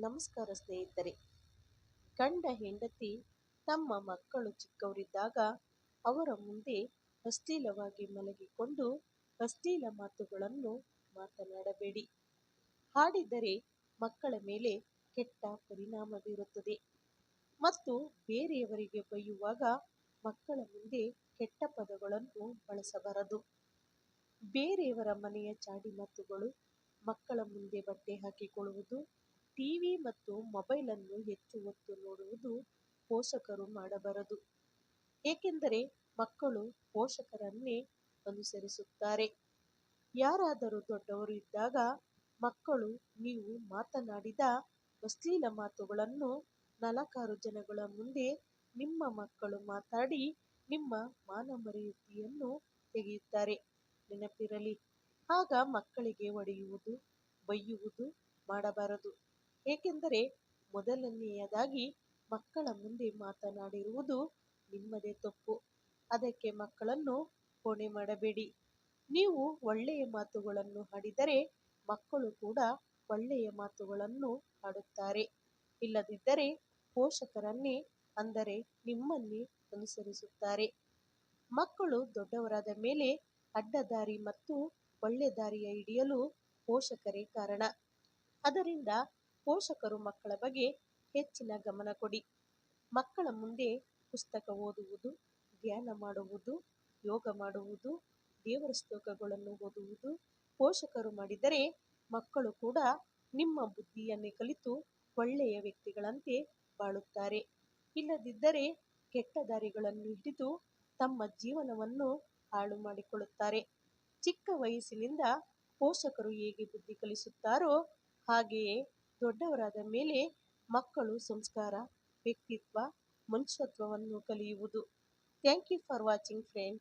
ನಮಸ್ಕಾರ ಸ್ನೇಹಿತರೆ. ಗಂಡ ಹೆಂಡತಿ ತಮ್ಮ ಮಕ್ಕಳು ಚಿಕ್ಕವರಿದ್ದಾಗ ಅವರ ಮುಂದೆ ಅಶ್ಲೀಲವಾಗಿ ಮಲಗಿಕೊಂಡು ಅಶ್ಲೀಲ ಮಾತುಗಳನ್ನು ಮಾತನಾಡಬೇಡಿ. ಹಾಡಿದರೆ ಮಕ್ಕಳ ಮೇಲೆ ಕೆಟ್ಟ ಪರಿಣಾಮ ಬೀರುತ್ತದೆ. ಮತ್ತು ಬೇರೆಯವರಿಗೆ ಬೈಯುವಾಗ ಮಕ್ಕಳ ಮುಂದೆ ಕೆಟ್ಟ ಪದಗಳನ್ನು ಬಳಸಬಾರದು. ಬೇರೆಯವರ ಮನೆಯ ಚಾಡಿ ಮಾತುಗಳು ಮಕ್ಕಳ ಮುಂದೆ ಬಟ್ಟೆ ಹಾಕಿಕೊಳ್ಳುವುದು ಟಿವಿ ಮತ್ತು ಮೊಬೈಲ್ ಅನ್ನು ಹೆಚ್ಚು ಹೊತ್ತು ನೋಡುವುದು ಪೋಷಕರು ಮಾಡಬಾರದು. ಏಕೆಂದರೆ ಮಕ್ಕಳು ಪೋಷಕರನ್ನೇ ಅನುಸರಿಸುತ್ತಾರೆ. ಯಾರಾದರೂ ದೊಡ್ಡವರು ಇದ್ದಾಗ ಮಕ್ಕಳು ನೀವು ಮಾತನಾಡಿದ ಅಶ್ಲೀಲ ಮಾತುಗಳನ್ನು ನಾಲ್ಕಾರು ಜನಗಳ ಮುಂದೆ ನಿಮ್ಮ ಮಕ್ಕಳು ಮಾತಾಡಿ ನಿಮ್ಮ ಮಾನಮರ್ಯಾದೆಯನ್ನು ತೆಗೆಯುತ್ತಾರೆ. ನೆನಪಿರಲಿ, ಆಗ ಮಕ್ಕಳಿಗೆ ಹೊಡೆಯುವುದು ಬೈಯುವುದು ಮಾಡಬಾರದು. ಏಕೆಂದರೆ ಮೊದಲನೆಯದಾಗಿ ಮಕ್ಕಳ ಮುಂದೆ ಮಾತನಾಡಿರುವುದು ನಿಮ್ಮದೇ ತಪ್ಪು. ಅದಕ್ಕೆ ಮಕ್ಕಳನ್ನು ಹೊಣೆ ಮಾಡಬೇಡಿ. ನೀವು ಒಳ್ಳೆಯ ಮಾತುಗಳನ್ನು ಆಡಿದರೆ ಮಕ್ಕಳು ಕೂಡ ಒಳ್ಳೆಯ ಮಾತುಗಳನ್ನು ಆಡುತ್ತಾರೆ ಇಲ್ಲದಿದ್ದರೆ ಪೋಷಕರನ್ನೇ ಅಂದರೆ ನಿಮ್ಮನ್ನೇ ಅನುಸರಿಸುತ್ತಾರೆ. ಮಕ್ಕಳು ದೊಡ್ಡವರಾದ ಮೇಲೆ ಅಡ್ಡದಾರಿ ಮತ್ತು ಒಳ್ಳೆ ದಾರಿಯ ಹಿಡಿಯಲು ಪೋಷಕರೇ ಕಾರಣ. ಆದ್ದರಿಂದ ಪೋಷಕರು ಮಕ್ಕಳ ಬಗ್ಗೆ ಹೆಚ್ಚಿನ ಗಮನ ಕೊಡಿ. ಮಕ್ಕಳ ಮುಂದೆ ಪುಸ್ತಕ ಓದುವುದು, ಧ್ಯಾನ ಮಾಡುವುದು, ಯೋಗ ಮಾಡುವುದು, ದೇವರ ಶ್ಲೋಕಗಳನ್ನು ಓದುವುದು, ಪೋಷಕರು ಮಾಡಿದರೆ ಮಕ್ಕಳು ಕೂಡ ನಿಮ್ಮ ಬುದ್ಧಿಯನ್ನೇ ಕಲಿತು ಒಳ್ಳೆಯ ವ್ಯಕ್ತಿಗಳಂತೆ ಬಾಳುತ್ತಾರೆ. ಇಲ್ಲದಿದ್ದರೆ ಕೆಟ್ಟ ದಾರಿಗಳನ್ನು ಹಿಡಿದು ತಮ್ಮ ಜೀವನವನ್ನು ಹಾಳು ಮಾಡಿಕೊಳ್ಳುತ್ತಾರೆ. ಚಿಕ್ಕ ವಯಸ್ಸಿನಿಂದ ಪೋಷಕರು ಹೇಗೆ ಬುದ್ಧಿ ಕಲಿಸುತ್ತಾರೋ ಹಾಗೆಯೇ ದೊಡ್ಡವರಾದ ಮೇಲೆ ಮಕ್ಕಳು ಸಂಸ್ಕಾರ ವ್ಯಕ್ತಿತ್ವ ಮನುಷ್ಯತ್ವವನ್ನು ಕಲಿಯುವುದು. Thank you for watching friend